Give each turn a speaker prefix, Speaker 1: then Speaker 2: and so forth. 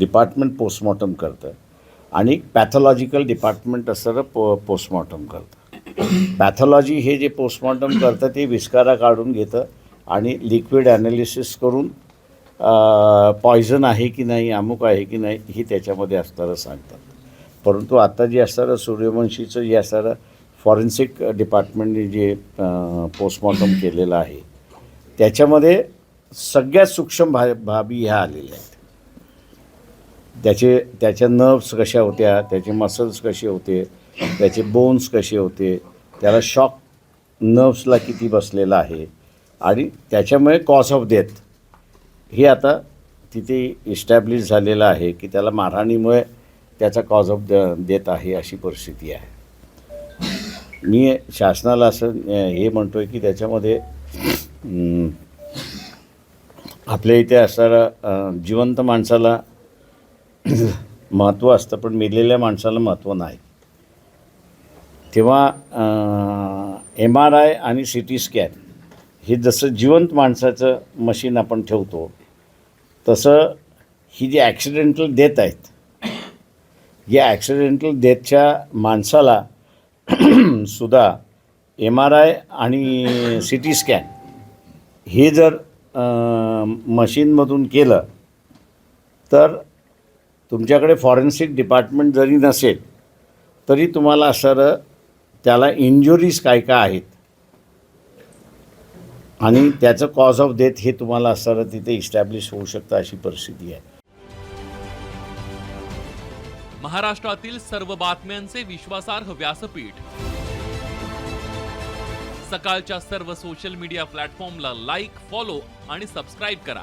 Speaker 1: Department postmortem करतं आणि pathological department असणारं पो पोस्टमॉर्टम करतं. पॅथॉलॉजी हे जे पोस्टमॉर्टम करतं ते विस्कारा काढून घेतं आणि लिक्विड ॲनालिसिस करून पॉयझन आहे की नाही अमुक आहे की नाही ही त्याच्यामध्ये असणारं सांगतात. परंतु आता जे असणारं सूर्यवंशीचं जे असणारं फॉरेन्सिक डिपार्टमेंटने जे पोस्टमॉर्टम केलेलं आहे त्याच्यामध्ये सगळ्यात सूक्ष्म भा बाबी ह्या आलेल्या आहेत. त्याचे त्याच्या नर्व्स कशा होत्या त्याचे मसल्स कसे होते त्याचे बोन्स कसे होते त्याला शॉक नर्व्सला किती बसलेला आहे आणि त्याच्यामुळे कॉज ऑफ डेथ हे आता तिथे इस्टॅब्लिश झालेलं आहे की त्याला मारहाणीमुळे त्याचा कॉज ऑफ डेथ आहे अशी परिस्थिती आहे. मी शासनाला असं हे म्हणतो आहे की त्याच्यामध्ये आपल्या इथे असणारा जिवंत माणसाला महत्त्व असतं पण मेलेल्या माणसाला महत्त्व नाही. तेव्हा एम आर आय आणि सी टी स्कॅन हे जसं जिवंत माणसाचं मशीन आपण ठेवतो तसं ही जी ॲक्सिडेंटल डेथ आहेत या ॲक्सिडेंटल डेथच्या माणसाला सुद्धा एम आर आय आणि सी टी स्कॅन हे जर मशीनमधून केलं तर तुमच्याकडे फॉरेन्सिक डिपार्टमेंट जरी नसेल तरी तुम्हाला सर त्याला इंजुरीज काय काय आहेत? आणि त्याचं कॉज ऑफ डेथ हे तुम्हाला असणारं तिथे इस्टॅब्लिश होऊ शकतं अशी परिस्थिती आहे.
Speaker 2: महाराष्ट्रातील सर्व बातम्यांचे विश्वासार्ह व्यासपीठ. सकाळच्या सर्व सोशल मीडिया प्लॅटफॉर्मला लाईक फॉलो आणि सबस्क्राईब करा.